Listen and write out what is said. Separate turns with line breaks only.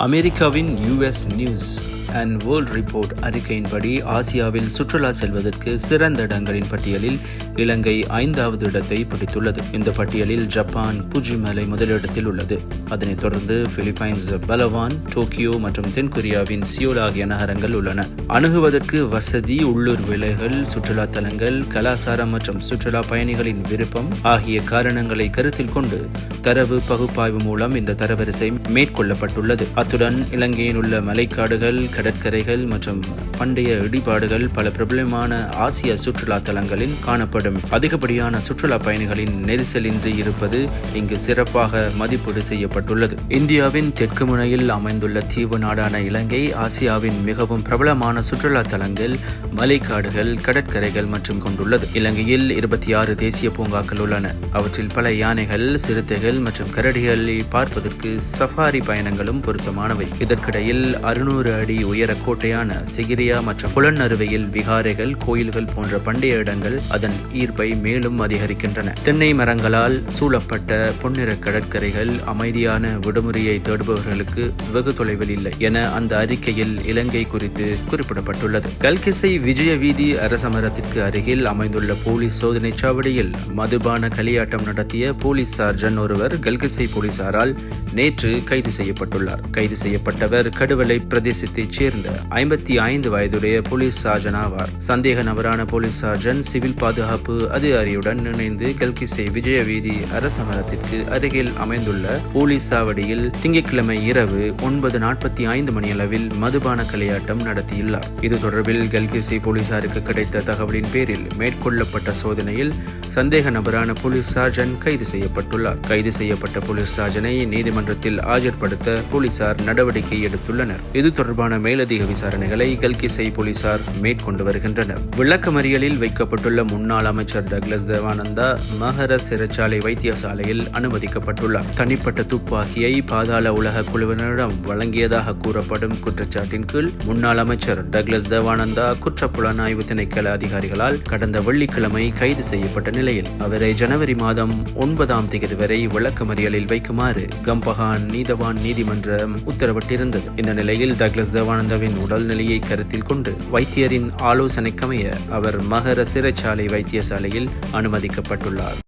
அமெரிக்காவின் US news and World Report அறிக்கையின்படி ஆசியாவில் சுற்றுலா செல்வதற்கு சிறந்த இடங்களின் பட்டியலில் இலங்கை ஐந்தாவது இடத்தை பிடித்துள்ளது. இந்த பட்டியலில் ஜப்பான் புஜிமலை முதலிடத்தில் உள்ளது. அதனைத் தொடர்ந்து பிலிப்பைன்ஸ் பலவான் டோக்கியோ மற்றும் தென்கொரியாவின் சியோல் ஆகிய நகரங்கள் உள்ளன. அணுகுவதற்கு வசதி உள்ளூர் விலைகள் சுற்றுலா தலங்கள் கலாச்சாரம் மற்றும் சுற்றுலா பயணிகளின் விருப்பம் ஆகிய காரணங்களை கருத்தில் கொண்டு தரவு பகுப்பாய்வு மூலம் இந்த தரவரிசை மேற்கொள்ளப்பட்டுள்ளது. அத்துடன் இலங்கையில் உள்ள மலைக்காடுகள் கடற்கரைகள் மற்றும் பண்டைய இடிபாடுகள் பல பிரபலமான ஆசிய சுற்றுலா தலங்களில் காணப்படும். அதிகப்படியான சுற்றுலா பயணிகளின் நெரிசலின்றி இருப்பது இங்கு சிறப்பாக மதிப்பீடு செய்யப்பட்டுள்ளது. இந்தியாவின் தெற்கு முனையில் அமைந்துள்ள தீவு நாடான இலங்கை ஆசியாவின் மிகவும் பிரபலமான சுற்றுலா தலங்கள் மலைக்காடுகள் கடற்கரைகள் மற்றும் கொண்டுள்ளது. இலங்கையில் இருபத்தி ஆறு தேசிய பூங்காக்கள் உள்ளன. அவற்றில் பல யானைகள் சிறுத்தைகள் மற்றும் கரடிகளை பார்ப்பதற்கு சஃபாரி பயணங்களும் பொருத்தமானவை. இதற்கிடையில் அறுநூறு அடி உயர கோட்டையான சிகிரியா மற்றும் புலனறுவையில் விகாரைகள் கோயில்கள் போன்ற பண்டைய இடங்கள் அதன் ஈர்ப்பை மேலும் அதிகரிக்கின்றன. தென்னை மரங்களால் சூழப்பட்ட பொன்னிற கடற்கரைகள் அமைதியான விடுமுறையை தேடுபவர்களுக்கு வெகு தொலைவில் இல்லை என அந்த அறிக்கையில் இலங்கை குறித்து குறிப்பிடப்பட்டுள்ளது. கல்கிசை விஜய வீதி அரசமரத்திற்கு அருகில் அமைந்துள்ள போலீஸ் சோதனை சாவடியில் மதுபான களியாட்டம் நடத்திய போலீஸ் சார்ஜன் ஒருவர் கல்கிசை போலீசாரால் நேற்று கைது செய்யப்பட்டுள்ளார். கைது செய்யப்பட்டவர் கடுவலை பிரதேசத்தைச் சேர்ந்த ஐம்பத்தி ஐந்து வயதுடைய போலீஸ் சார்ஜன் ஆவார். சந்தேக நபரான போலீஸ் சார்ஜன் சிவில் பாதுகாப்பு அதிகாரியுடன் இணைந்து கல்கிசை விஜய வீதி அரசமரத்திற்கு அருகில் அமைந்துள்ள போலீஸ் சாவடியில் திங்கட்கிழமை இரவு ஒன்பது நாற்பத்தி ஐந்து மணியளவில் மதுபான கலையாட்டம் நடத்தியுள்ளார். இது தொடர்பில் கல்கிசை போலீசாருக்கு கிடைத்த தகவலின் பேரில் மேற்கொள்ளப்பட்ட சோதனையில் சந்தேக நபரான போலீஸ் சார்ஜன் கைது செய்யப்பட்டுள்ளார். கைது செய்யப்பட்ட போலீஸ் சார்ஜனை நீதிமன்றத்தில் ஆஜர்படுத்த போலீசார் நடவடிக்கை எடுத்துள்ளனர். இது தொடர்பான மேலதிக விசாரணைகளை கல்கிசை போலீசார் மேற்கொண்டு வருகின்றனர். விளக்கமறியலில் வைக்கப்பட்டுள்ள முன்னாள் அமைச்சர் டக்ளஸ் தேவானந்தா மகர சிறைச்சாலை வைத்தியசாலையில் அனுமதிக்கப்பட்டுள்ளார். தனிப்பட்ட துப்பாக்கியை பாதாள உலக குழுவினரிடம் வழங்கியதாக கூறப்படும் குற்றச்சாட்டின் கீழ் முன்னாள் அமைச்சர் டக்ளஸ் தேவானந்தா குற்றப்புலனாய்வு திணைக்கள அதிகாரிகளால் கடந்த வெள்ளிக்கிழமை கைது செய்யப்பட்ட நிலையில் அவரை ஜனவரி மாதம் ஒன்பதாம் தேதி வரை விளக்கமறியலில் வைக்குமாறு கம்பஹான் நீதவான் நீதிமன்றம் உத்தரவிட்டிருந்தது. இந்த நிலையில் டக்ளஸ் தேவானந்தாவின் உடல்நிலையை கருத்தில் கொண்டு வைத்தியரின் ஆலோசனைக்கமைய அவர் மகர சிறைச்சாலை வைத்தியசாலையில் அனுமதிக்கப்பட்டுள்ளார்.